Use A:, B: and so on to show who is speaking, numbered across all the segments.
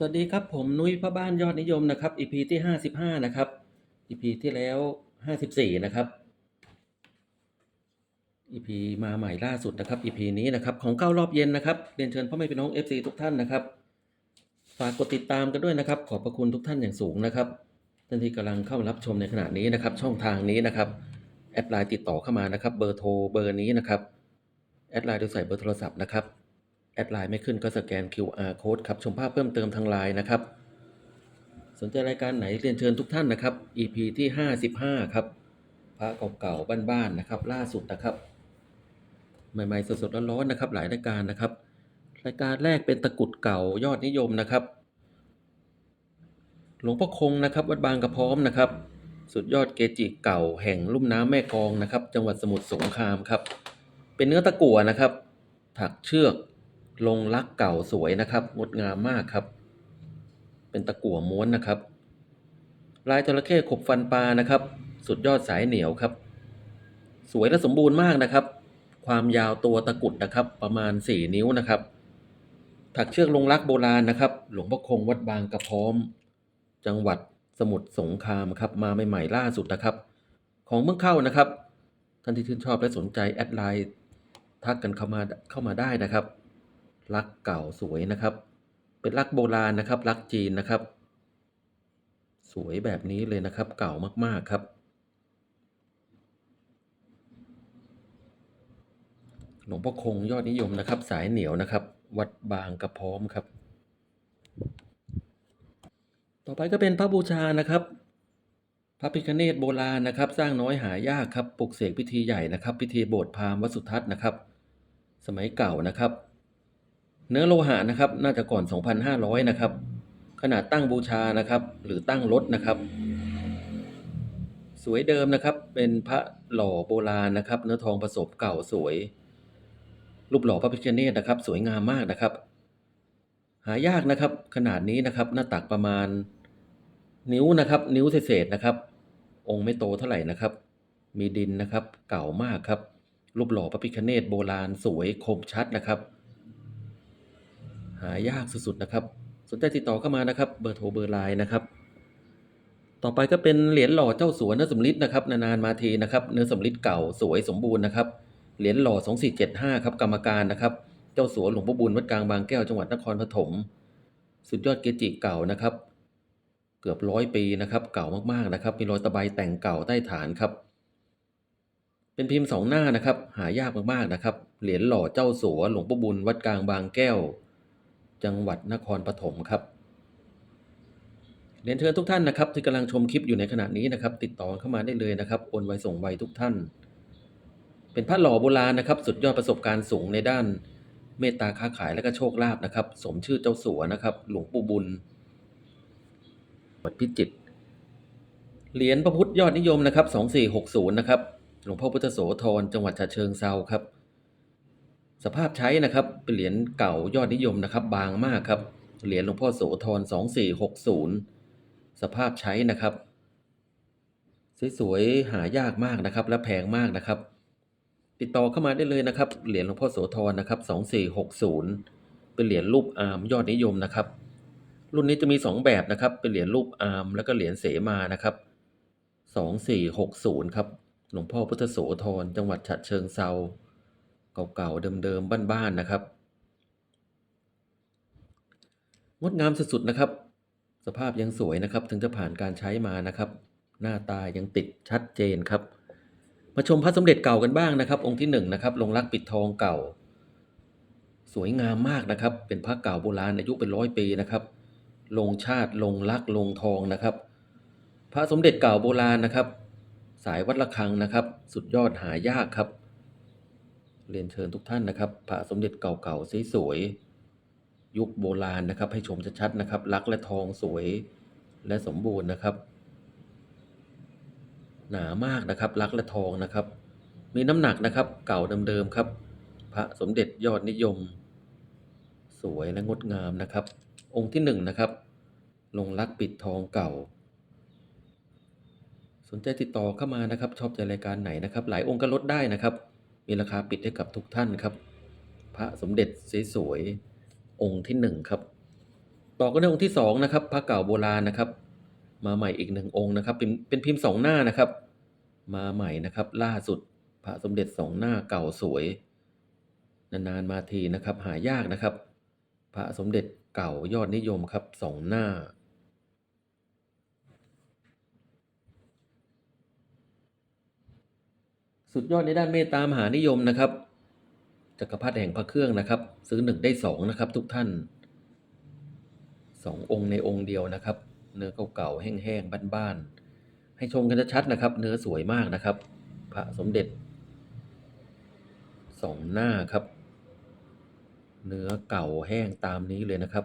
A: สวัสดีครับผมนุ้ยพ่อบ้านยอดนิยมนะครับ EP ที่ห้าสิบห้านะครับ EP ที่แล้วห้าสิบสี่นะครับ EP มาใหม่ล่าสุดนะครับ EP นี้นะครับของเก้ารอบเย็นนะครับเรียนเชิญพ่อแม่พี่น้อง FC ทุกท่านนะครับฝากกดติดตามกันด้วยนะครับ ขอบพระคุณทุกท่านอย่างสูงนะครับท่านที่กำลังเข้ารับชมในขณะนี้นะครับ ช่องทางนี้นะครับแอดไลน์ติดต่อเข้ามานะครับ เบอร์โทรเบอร์นี้นะครับแอดไลน์โดยใส่เบอร์โทรศัพท์นะครับ แอดไลน์ไม่ขึ้นก็สแกน QR code ครับ ชมภาพเพิ่มเติมทางไลน์นะครับ สนใจรายการไหนเรียนเชิญทุกท่านนะครับ EP ที่ 55 ครับพระเก่าๆบ้านๆนะครับ ล่าสุดนะครับ ใหม่ๆสดๆร้อนๆนะครับ หลายรายการนะครับ รายการแรกเป็นตะกรุดเก่ายอดนิยมนะครับ หลวงพ่อคงนะครับ วัดบางกระพร้อมนะครับ สุดยอดเกจิเก่าแห่งลุ่มน้ำแม่กองนะครับ จังหวัดสมุทรสงครามครับ เป็นเนื้อตะกั่วนะครับ ถักเชือก ลงลักเก่าสวยนะครับ งดงามมากครับ เป็นตะกั่วม้วนนะครับ ลายจระเข้ขบฟันปลานะครับ สุดยอดสายเหนียวครับ สวยและสมบูรณ์มากนะครับ ความยาวตัวตะกุดนะครับ ประมาณ 4 นิ้วนะครับถักเชือกลงลักโบราณนะครับ หลวงพ่อคงวัดบางกระพร้อม จังหวัดสมุทรสงครามครับ มาใหม่ๆล่าสุดนะครับ ของเพิ่งเข้านะครับ ท่านที่ชื่นชอบและสนใจแอดไลน์ทักกันเข้ามาเข้ามาได้นะครับ ลักเก่าสวยนะครับ เป็นลักโบราณนะครับลักจีนนะครับ สวยแบบนี้เลยนะครับ เก่ามากๆครับ หลวงพ่อคงยอดนิยมนะครับ สายเหนียวนะครับ วัดบางกระพร้อมครับ ต่อไปก็เป็นพระบูชานะครับพระพิฆเนศโบราณนะครับ สร้างน้อยหายากครับปลุกเสกพิธีใหญ่นะครับ พิธีโบสถ์พราหมณ์วัสุทัศน์นะครับ สมัยเก่านะครับ เนื้อโลหะนะครับน่าจะก่อน 2,500 นะครับ ขนาดตั้งบูชานะครับ หรือตั้งรถนะครับ สวยเดิมนะครับ เป็นพระหล่อโบราณนะครับ เนื้อทองผสมเก่าสวย รูปหล่อพระพิฆเนศนะครับ สวยงามมากนะครับ หายากนะครับ ขนาดนี้นะครับ หน้าตักประมาณ นิ้วนะครับ นิ้วเศษๆนะครับ องค์ไม่โตเท่าไหร่นะครับ มีดินนะครับ เก่ามากครับ รูปหล่อพระพิฆเนศโบราณสวยคมชัดนะครับ หายากสุดๆนะครับ สนใจติดต่อเข้ามานะครับ เบอร์โทรเบอร์ไลน์นะครับ ต่อไปก็เป็นเหรียญหล่อเจ้าสัวเนื้อสำลิดนะครับ นานๆมาทีนะครับ เนื้อสำลิดเก่าสวยสมบูรณ์นะครับ เหรียญหล่อ 2475 ครับ กรรมการนะครับ เจ้าสัวหลวงพ่อบุญวัดกลางบางแก้วจังหวัดนครปฐม สุดยอดเกจิเก่านะครับ เกือบร้อยปีนะครับ เก่ามากๆนะครับ มีรอยตะไบแต่งเก่าใต้ฐานครับ เป็นพิมพ์สองหน้านะครับ หายากมากๆนะครับ เหรียญหล่อเจ้าสัวหลวงพ่อบุญวัดกลางบางแก้ว จังหวัดนครปฐมครับเรียนเชิญทุกท่านนะครับที่กำลังชมคลิปอยู่ในขณะนี้นะครับ ติดต่อเข้ามาได้เลยนะครับโอนไวส่งไวทุกท่าน เป็นพระหล่อโบราณนะครับ สุดยอดประสบการณ์สูงในด้านเมตตาค้าขายและก็โชคลาภนะครับ สมชื่อเจ้าสัวนะครับ หลวงปู่บุญวัดพิจิตรเหรียญพระพุทธยอดนิยมนะครับ 2460 นะครับ หลวงพ่อพุทธโสธรจังหวัดฉะเชิงเซาครับ สภาพใช้นะครับเป็นเหรียญเก่ายอดนิยมนะครับ บางมากครับ เหรียญหลวงพ่อโสธร2460 สภาพใช้นะครับ สวยๆหายากมากนะครับ และแพงมากนะครับ ติดต่อเข้ามาได้เลยนะครับ เหรียญหลวงพ่อโสธรนะครับ2460 เป็นเหรียญรูปอาร์มยอดนิยมนะครับ รุ่นนี้จะมี 2 แบบนะครับ เป็นเหรียญรูปอาร์มแล้วก็เหรียญเสมานะครับ2460 ครับหลวงพ่อพุทธโสธรจังหวัดฉะเชิงเซา เก่าๆเดิมๆบ้านๆนะครับ งดงามสุดๆนะครับ สภาพยังสวยนะครับ ถึงจะผ่านการใช้มานะครับ หน้าตายังติดชัดเจนครับ มาชมพระสมเด็จเก่ากันบ้างนะครับ องค์ที่หนึ่งนะครับลงรักปิดทองเก่า สวยงามมากนะครับ เป็นพระเก่าโบราณอายุเป็นร้อยปีนะครับ ลงชาติลงรักลงทองนะครับ พระสมเด็จเก่าโบราณนะครับ สายวัดระฆังนะครับ สุดยอดหายากครับ เรียนเชิญทุกท่านนะครับพระสมเด็จเก่าๆสวยๆยุคโบราณนะครับ ให้ชมชัดๆนะครับรักและทองสวยและสมบูรณ์นะครับ หนามากนะครับรักและทองนะครับ มีน้ำหนักนะครับ เก่าเดิมๆครับ พระสมเด็จยอดนิยม สวยและงดงามนะครับ องค์ที่หนึ่งนะครับลงรักปิดทองเก่า สนใจติดต่อเข้ามานะครับ ชอบใจรายการไหนนะครับ หลายองค์ก็ลดได้นะครับ มีราคาปิดให้กับทุกท่านครับ พระสมเด็จสวยๆองค์ที่หนึ่งครับ ต่อกันด้วยองค์ที่สองนะครับพระเก่าโบราณนะครับ มาใหม่อีกหนึ่งองค์นะครับ เป็นเป็นพิมพ์สองหน้านะครับ มาใหม่นะครับ ล่าสุดพระสมเด็จสองหน้าเก่าสวย นานๆมาทีนะครับ หายากนะครับ พระสมเด็จเก่ายอดนิยมครับสองหน้า สุดยอดในด้านเมตตามหานิยมนะครับจักรพรรดิแห่งพระเครื่องนะครับ ซื้อหนึ่งได้สองนะครับ ทุกท่านสององค์ในองค์เดียวนะครับ เนื้อเก่าๆแห้งๆบ้านๆให้ชมกันชัดๆนะครับ เนื้อสวยมากนะครับ พระสมเด็จสองหน้าครับ เนื้อเก่าแห้งตามนี้เลยนะครับ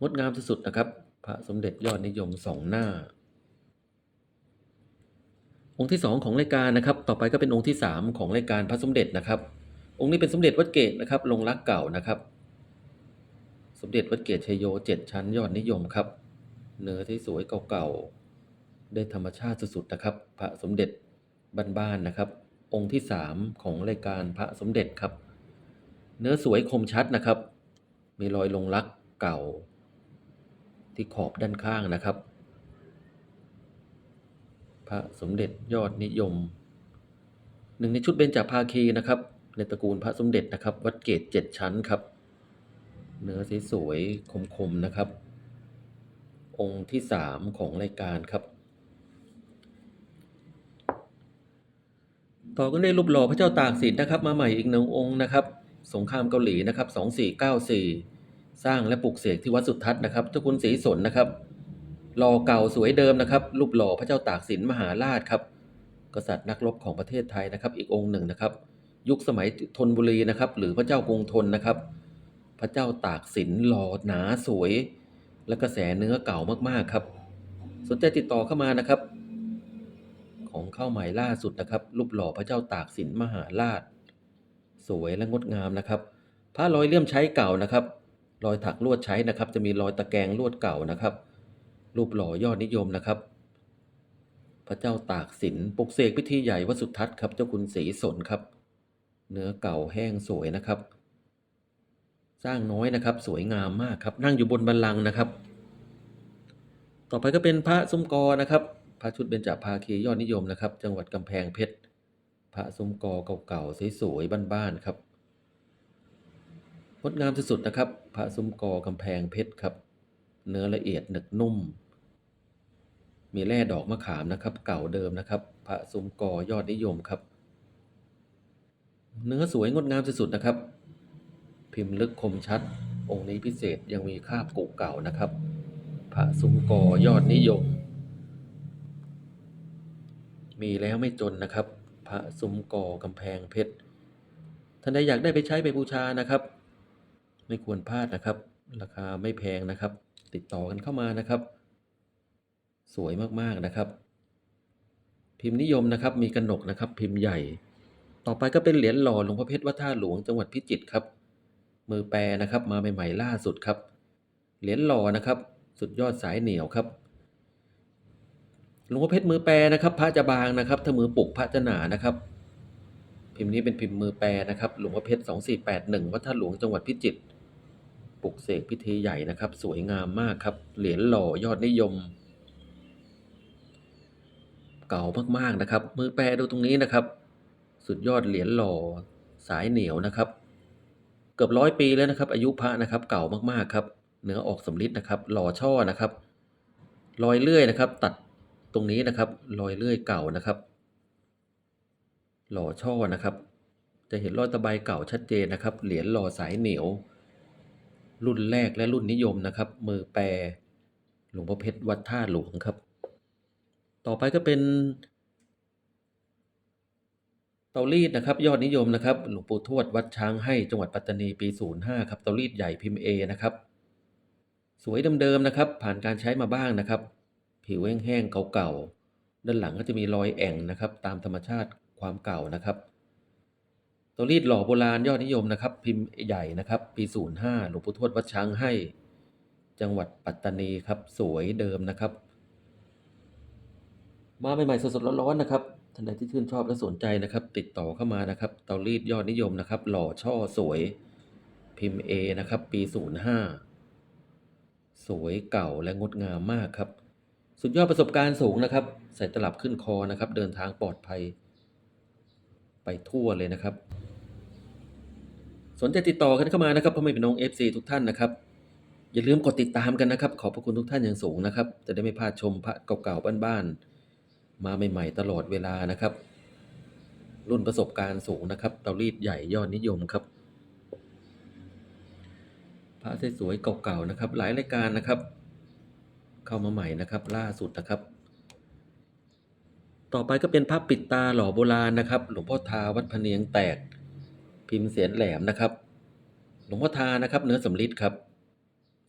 A: งดงามสุดๆนะครับ พระสมเด็จยอดนิยมสองหน้า องค์ที่สองของรายการนะครับ ต่อไปก็เป็นองค์ที่สามของรายการพระสมเด็จนะครับ องค์นี้เป็นสมเด็จวัดเกตนะครับ ลงรักเก่านะครับ สมเด็จวัดเกตชัยโยเจ็ดชั้นยอดนิยมครับ เนื้อที่สวยเก่าๆ ได้ธรรมชาติสุดๆนะครับ พระสมเด็จบ้านๆนะครับ องค์ที่สามของรายการพระสมเด็จครับ เนื้อสวยคมชัดนะครับ มีรอยลงรักเก่า ที่ขอบด้านข้างนะครับ พระสมเด็จยอดนิยม หนึ่งในชุดเบญจภาคีนะครับ ในตระกูลพระสมเด็จนะครับ วัดเกตเจ็ดชั้นครับ เนื้อส,สวยๆคมๆนะครับ องค์ที่สามของรายการครับ ต่อกันด้วยรูปหล่อพระเจ้าตากสินนะครับ มาใหม่อีกหนึ่งองค์นะครับ สงครามเกาหลีนะครับสองสี่เก้าสี่สร้างและปลูกเสกที่วัดสุทัศน์นะครับเจ้าคุณศรีสนนะครับ หล่อเก่าสวยเดิมนะครับ รูปหล่อพระเจ้าตากสินมหาราชครับ กษัตริย์นักรบของประเทศไทยนะครับ อีกองค์หนึ่งนะครับ ยุคสมัยธนบุรีนะครับ หรือพระเจ้ากรุงธนนะครับ พระเจ้าตากสินหล่อหนาสวย และกระแสเนื้อเก่ามากๆครับ สนใจติดต่อเข้ามานะครับ ของเข้าใหม่ล่าสุดนะครับ รูปหล่อพระเจ้าตากสินมหาราช สวยและงดงามนะครับพระรอยเลื่อมใช้เก่านะครับ รอยถักลวดใช้นะครับ จะมีรอยตะแกรงลวดเก่านะครับ รูปหล่อยอดนิยมนะครับ พระเจ้าตากสินปลุกเสกพิธีใหญ่วัดสุทัศน์ครับ เจ้าคุณศรีสนครับ เนื้อเก่าแห้งสวยนะครับ สร้างน้อยนะครับ สวยงามมากครับ นั่งอยู่บนบัลลังก์นะครับ ต่อไปก็เป็นพระซุ้มกอนะครับพระชุดเบญจภาคียอดนิยมนะครับ จังหวัดกำแพงเพชร พระซุ้มกอเก่าๆสวยๆบ้านๆครับงดงามสุดๆนะครับ พระซุ้มกอกำแพงเพชรครับ เนื้อละเอียดหนึบนุ่ม มีแร่ดอกมะขามนะครับ เก่าเดิมนะครับพระซุ้มกอยอดนิยมครับ เนื้อสวยงดงามสุดๆนะครับ พิมพ์ลึกคมชัด องค์นี้พิเศษยังมีคาบกุเก่านะครับพระซุ้มกอยอดนิยม มีแล้วไม่จนนะครับ พระซุ้มกอกำแพงเพชรท่านใดอยากได้ไปใช้ไปบูชานะครับ ไม่ควรพลาดนะครับ ราคาไม่แพงนะครับ ติดต่อกันเข้ามานะครับ สวยมากๆนะครับ พิมพ์นิยมนะครับ มีกระหนกนะครับ พิมพ์ใหญ่ ต่อไปก็เป็นเหรียญหล่อหลวงพ่อเพชรวัดท่าหลวงจังหวัดพิจิตรครับ มือแปรนะครับมาใหม่ๆล่าสุดครับ เหรียญหล่อนะครับ สุดยอดสายเหนียวครับหลวงพ่อเพชรมือแปรนะครับ พระจะบางนะครับ ถ้ามือปุกพระจะหนานะครับ พิมพ์นี้เป็นพิมพ์มือแปรนะครับ หลวงพ่อเพชรสองสี่แปดหนึ่งวัดท่าหลวงจังหวัดพิจิตร ปลุกเสกพิธีใหญ่นะครับ สวยงามมากครับ เหรียญหล่อยอดนิยม เก่ามากๆนะครับ มือแปรดูตรงนี้นะครับ สุดยอดเหรียญหล่อสายเหนียวนะครับ เกือบร้อยปีแล้วนะครับ อายุพระนะครับ เก่ามากๆครับ เนื้อออกสำริดนะครับ หล่อช่อนะครับ รอยเลื่อยนะครับ ตัดตรงนี้นะครับ รอยเลื่อยเก่านะครับ หล่อช่อนะครับ จะเห็นรอยตะไบเก่าชัดเจนนะครับ เหรียญหล่อสายเหนียว รุ่นแรกและรุ่นนิยมนะครับ มือแปรหลวงพ่อเพชรวัดท่าหลวงครับ ต่อไปก็เป็นเตารีดนะครับ ยอดนิยมนะครับ หลวงปู่ทวดวัดช้างให้จังหวัดปัตตานีปี 05 ครับเตารีดใหญ่พิมพ์เอนะครับ สวยเดิมๆนะครับ ผ่านการใช้มาบ้างนะครับ ผิวแห้งๆเก่าๆด้านหลังก็จะมีรอยแอ่งนะครับ ตามธรรมชาติความเก่านะครับ ตารีดหล่อโบราณยอดนิยมนะครับ พิมพ์ใหญ่นะครับ ปี 05 หลวงปู่ทวดวัดช้างให้ จังหวัดปัตตานีครับ สวยเดิมนะครับ มาใหม่ๆสดๆร้อนๆนะครับท่านใดที่ชื่นชอบและสนใจนะครับ ติดต่อเข้ามานะครับ เตารีดยอดนิยมนะครับ หล่อช่อสวย พิมพ์ A นะครับ ปี 05 สวยเก่าและงดงามมากครับ สุดยอดประสบการณ์สูงนะครับ ใส่ตลับขึ้นคอนะครับ เดินทางปลอดภัย ไปทั่วเลยนะครับ สนใจติดต่อกันเข้ามานะครับพ่อแม่พี่น้อง FC ทุกท่านนะครับอย่าลืมกดติดตามกันนะครับ ขอบพระคุณทุกท่านอย่างสูงนะครับ จะได้ไม่พลาดชมพระเก่าๆบ้านๆมาใหม่ ๆ ตลอดเวลานะครับ รุ่นประสบการณ์สูงนะครับเตารีดใหญ่ยอดนิยมครับ พระสวยๆเก่าๆนะครับ หลายรายการนะครับ เข้ามาใหม่นะครับ ล่าสุดนะครับ ต่อไปก็เป็นพระปิดตาหล่อโบราณนะครับ หลวงพ่อทาวัดพะเนียงแตก พิมพ์เสียนแหลมนะครับ หลวงพ่อทานะครับเนื้อสำริดครับ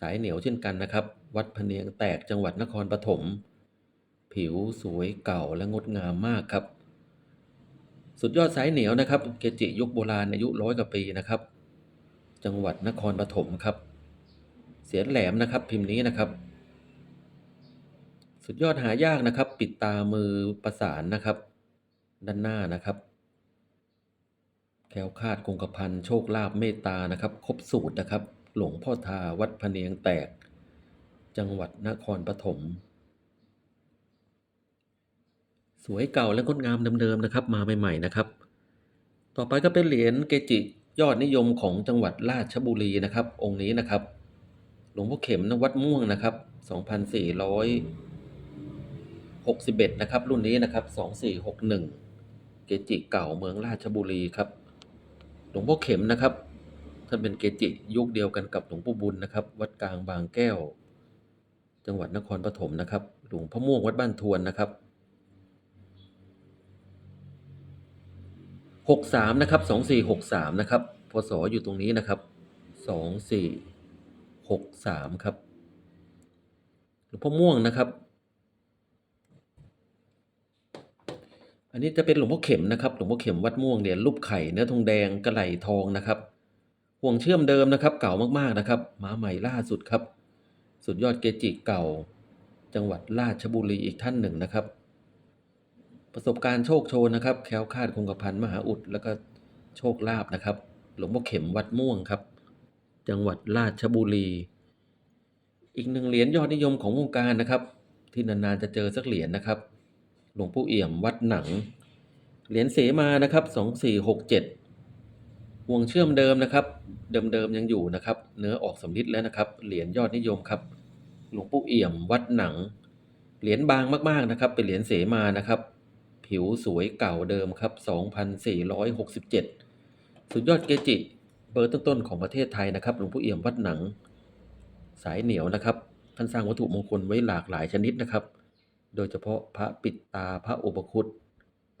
A: สายเหนียวเช่นกันนะครับ วัดพเนียงแตกจังหวัดนครปฐมผิวสวยเก่าและงดงามมากครับ สุดยอดสายเหนียวนะครับ เกจิยุคโบราณอายุร้อยกว่าปีนะครับ จังหวัดนครปฐมครับ เสียนแหลมนะครับ พิมพ์นี้นะครับ สุดยอดหายากนะครับ ปิดตามือประสานนะครับ ด้านหน้านะครับ วคาดคงกระพันโชคลาภเมตตานะครับ ครบสูตรนะครับ หลวงพ่อทาวัดพะเนียงแตก จังหวัดนครปฐมสวยเก่าและงดงามเดิมๆนะครับ มาใหม่ๆนะครับ ต่อไปก็เป็นเหรียญเกจิยอดนิยมของจังหวัดราชบุรีนะครับ องค์นี้นะครับ หลวงพ่อเข็มนวัดม่วงนะครับ 2461 นะครับ รุ่นนี้นะครับ 2461 เกจิเก่าเมืองราชบุรีครับ ลวงพ่อเข็มนะครับ ท่านเป็นเกจิยุคเดียวกันกับหลวงปู่บุญนะครับ วัดกลางบางแก้ว จังหวัดนครปฐมนะครับ หลวงพ่อม่วงวัดบ้านทวนนะครับหกสามนะครับสองสี่หกสามนะครับพศอยู่ตรงนี้นะครับสองสี่หกสามครับหลวงพ่อม่วงนะครับ อันนี้จะเป็นหลวงพ่อเข็มนะครับ หลวงพ่อเข็มวัดม่วงเนี่ยรูปไข่เนื้อทองแดงกระไหลทองนะครับห่วงเชื่อมเดิมนะครับ เก่ามากๆนะครับมาใหม่ล่าสุดครับ สุดยอดเกจิเก่า จังหวัดราชบุรีอีกท่านหนึ่งนะครับ ประสบการณ์โชคโชนนะครับ แคล้วคลาดคงกระพันมหาอุด แล้วก็โชคลาภนะครับ หลวงพ่อเข็มวัดม่วงครับ จังหวัดราชบุรี อีกหนึ่งเหรียญยอดนิยมของวงการนะครับ ที่นานๆจะเจอสักเหรียญนะครับ หลวงปู่เอี่ยมวัดหนัง เหรียญเสมานะครับสองสี่หกเจ็ดห่วงเชื่อมเดิมนะครับ เดิมๆยังอยู่นะครับ เนื้อออกสำริดแล้วนะครับ เหรียญยอดนิยมครับ หลวงปู่เอี่ยมวัดหนัง เหรียญบางมากๆนะครับ เป็นเหรียญเสมานะครับ ผิวสวยเก่าเดิมครับ 2,467 สุดยอดเกจิเบอร์ต้นๆของประเทศไทยนะครับ หลวงปู่เอี่ยมวัดหนัง สายเหนียวนะครับ ท่านสร้างวัตถุมงคลไว้หลากหลายชนิดนะครับ โดยเฉพาะพระปิดตาพระอุปคุต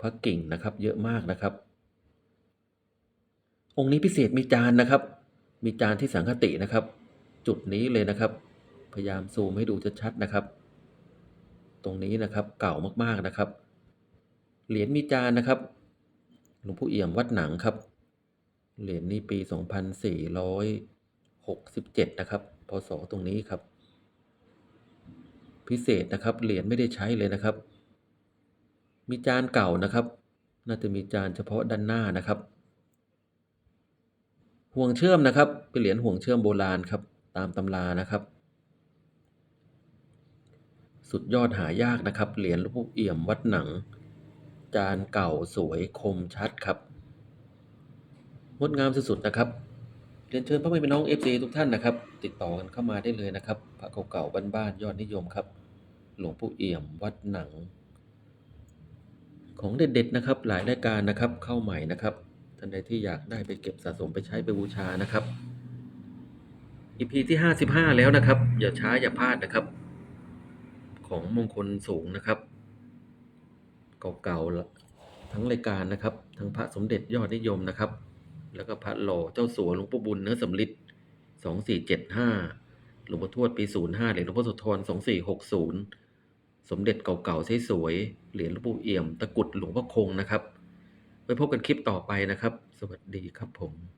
A: พระกิ่งนะครับ เยอะมากนะครับ องค์นี้พิเศษมีจานนะครับ มีจานที่สังคตินะครับ จุดนี้เลยนะครับ พยายามซูมให้ดูชัดๆนะครับ ตรงนี้นะครับเก่ามากๆนะครับ เหรียญมีจานนะครับหลวงปู่เอี่ยมวัดหนังครับ เหรียญนี้ปี 2467 นะครับ พศตรงนี้ครับ พิเศษนะครับ เหรียญไม่ได้ใช้เลยนะครับ มีจานเก่านะครับ น่าจะมีจานเฉพาะด้านหน้านะครับ ห่วงเชื่อมนะครับเป็นเหรียญห่วงเชื่อมโบราณครับ ตามตำรานะครับ สุดยอดหายากนะครับ เหรียญหลวงปู่เอี่ยมวัดหนัง จานเก่าสวยคมชัดครับงดงามสุดๆนะครับเรียนเชิญพ่อแม่พี่น้อง FC ทุกท่านนะครับ ติดต่อกันเข้ามาได้เลยนะครับพระเก่าๆบ้านๆยอดนิยมครับ หลวงปู่เอี่ยมวัดหนัง ของเด็ดๆนะครับ หลายรายการนะครับเข้าใหม่นะครับท่านใดที่อยากได้ไปเก็บสะสมไปใช้ไปบูชานะครับ EP ที่55แล้วนะครับ อย่าช้าอย่าพลาดนะครับ ของมงคลสูงนะครับ เก่าๆทั้งรายการนะครับ ทั้งพระสมเด็จยอดนิยมนะครับ แล้วก็พระหล่อเจ้าสัวหลวงปู่บุญเนื้อสำริดสองสี่เจ็ดห้าหลวงพ่อทวดปีศูนย์ห้าหรียญหลวงพ่อสุธรสองสี่หกศูนย์ สมเด็จเก่าๆสวยๆเหรียญหลวงปู่เอี่ยม ตะกุดหลวงพ่อคงนะครับ ไว้พบกันคลิปต่อไปนะครับ สวัสดีครับผม